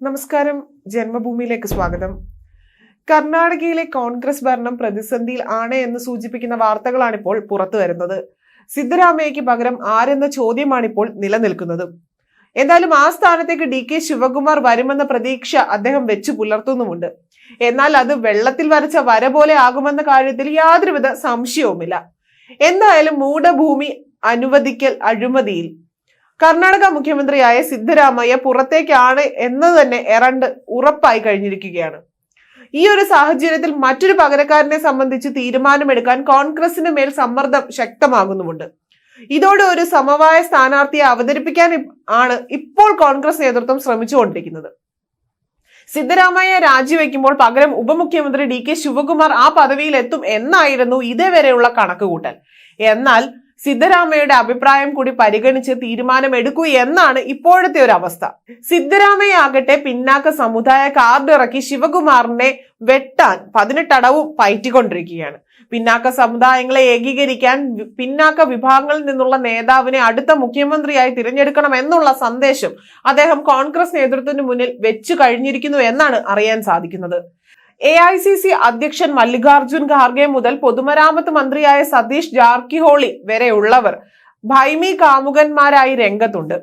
നമസ്കാരം. ജന്മഭൂമിയിലേക്ക് സ്വാഗതം. കർണാടകയിലെ കോൺഗ്രസ് ഭരണം പ്രതിസന്ധിയിൽ ആണ് എന്ന് സൂചിപ്പിക്കുന്ന വാർത്തകളാണിപ്പോൾ പുറത്തു വരുന്നത്. സിദ്ധരാമയ്യക്ക് പകരം ആരെന്ന ചോദ്യമാണിപ്പോൾ നിലനിൽക്കുന്നത്. എന്തായാലും ആ സ്ഥാനത്തേക്ക് ഡി കെ ശിവകുമാർ വരുമെന്ന പ്രതീക്ഷ അദ്ദേഹം വെച്ചു പുലർത്തുന്നുമുണ്ട്. എന്നാൽ അത് വെള്ളത്തിൽ വരച്ച വര പോലെ ആകുമെന്ന കാര്യത്തിൽ യാതൊരുവിധ സംശയവുമില്ല. എന്തായാലും മൂഢഭൂമി അനുവദിക്കൽ അഴിമതിയിൽ കർണാടക മുഖ്യമന്ത്രിയായ സിദ്ധരാമയ്യ പുറത്തേക്കാണ് എന്ന് തന്നെ എറണ്ട് ഉറപ്പായി കഴിഞ്ഞിരിക്കുകയാണ്. ഈ ഒരു സാഹചര്യത്തിൽ മറ്റൊരു പകരക്കാരനെ സംബന്ധിച്ച് തീരുമാനമെടുക്കാൻ കോൺഗ്രസിന് മേൽ സമ്മർദ്ദം ശക്തമാകുന്നുമുണ്ട്. ഇതോടെ ഒരു സമവായ സ്ഥാനാർത്ഥിയെ അവതരിപ്പിക്കാൻ ആണ് ഇപ്പോൾ കോൺഗ്രസ് നേതൃത്വം ശ്രമിച്ചുകൊണ്ടിരിക്കുന്നത്. സിദ്ധരാമയ്യ രാജിവെക്കുമ്പോൾ പകരം ഉപമുഖ്യമന്ത്രി ഡി കെ ശിവകുമാർ ആ പദവിയിൽ എത്തും എന്നായിരുന്നു ഇതേവരെയുള്ള കണക്കുകൂട്ടൽ. എന്നാൽ സിദ്ധരാമയ്യയുടെ അഭിപ്രായം കൂടി പരിഗണിച്ച് തീരുമാനമെടുക്കൂ എന്നാണ് ഇപ്പോഴത്തെ ഒരു അവസ്ഥ സിദ്ധരാമയാകട്ടെ പിന്നാക്ക സമുദായ കാർഡ് ഇറക്കി ശിവകുമാറിനെ വെട്ടാൻ പതിനെട്ടടവും പയറ്റിക്കൊണ്ടിരിക്കുകയാണ്. പിന്നാക്ക സമുദായങ്ങളെ ഏകീകരിക്കാൻ പിന്നാക്ക വിഭാഗങ്ങളിൽ നിന്നുള്ള നേതാവിനെ അടുത്ത മുഖ്യമന്ത്രിയായി തിരഞ്ഞെടുക്കണം എന്നുള്ള സന്ദേശം അദ്ദേഹം കോൺഗ്രസ് നേതൃത്വത്തിന് മുന്നിൽ വെച്ചു കഴിഞ്ഞിരിക്കുന്നു എന്നാണ് അറിയാൻ സാധിക്കുന്നത്. എ ഐ സി സി അധ്യക്ഷൻ മല്ലികാർജുൻ ഖാർഗെ മുതൽ പൊതുമരാമത്ത് മന്ത്രിയായ സതീഷ് ജാർക്കിഹോളി വരെയുള്ളവർ ഭൈമി കാമുകന്മാരായി രംഗത്തുണ്ട്.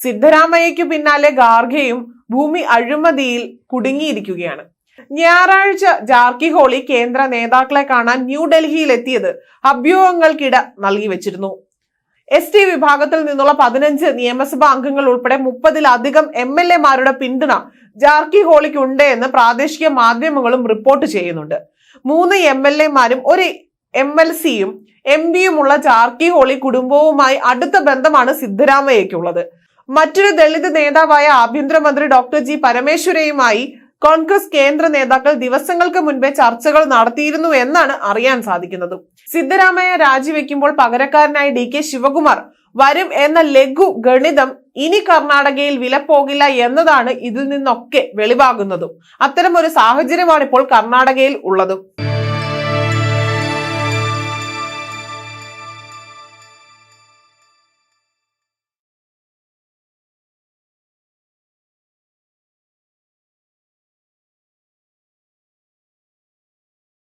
സിദ്ധരാമയ്യയ്ക്കു പിന്നാലെ ഖാർഗെയും ഭൂമി അഴിമതിയിൽ കുടുങ്ങിയിരിക്കുകയാണ്. ഞായറാഴ്ച ജാർക്കിഹോളി കേന്ദ്ര നേതാക്കളെ കാണാൻ ന്യൂഡൽഹിയിൽ എത്തിയത് അഭ്യൂഹങ്ങൾക്കിട നൽകി വെച്ചിരുന്നു. എസ് ടി വിഭാഗത്തിൽ നിന്നുള്ള പതിനഞ്ച് നിയമസഭാ അംഗങ്ങൾ ഉൾപ്പെടെ മുപ്പതിലധികം എം എൽ എമാരുടെ പിന്തുണ ജാർക്കി ഹോളിക്ക് ഉണ്ട് എന്ന് പ്രാദേശിക മാധ്യമങ്ങളും റിപ്പോർട്ട് ചെയ്യുന്നുണ്ട്. മൂന്ന് എം എൽ എമാരും ഒരു എം എൽ സിയും എം പിയുമുള്ള ജാർക്കിഹോളി കുടുംബവുമായി അടുത്ത ബന്ധമാണ് സിദ്ധരാമയ്യയ്ക്കുള്ളത്. മറ്റൊരു ദളിത് നേതാവായ ആഭ്യന്തരമന്ത്രി ഡോക്ടർ ജി പരമേശ്വരയുമായി കോൺഗ്രസ് കേന്ദ്ര നേതാക്കൾ ദിവസങ്ങൾക്ക് മുൻപേ ചർച്ചകൾ നടത്തിയിരുന്നു എന്നാണ് അറിയാൻ സാധിക്കുന്നത്. സിദ്ധരാമയ്യ രാജിവെക്കുമ്പോൾ പകരക്കാരനായി ഡി കെ ശിവകുമാർ വരും എന്ന ലഘു ഗണിതം ഇനി കർണാടകയിൽ വില പോകില്ല എന്നതാണ് ഇതിൽ നിന്നൊക്കെ വെളിവാകുന്നതും. അത്തരം ഒരു സാഹചര്യമാണ് ഇപ്പോൾ കർണാടകയിൽ ഉള്ളതും.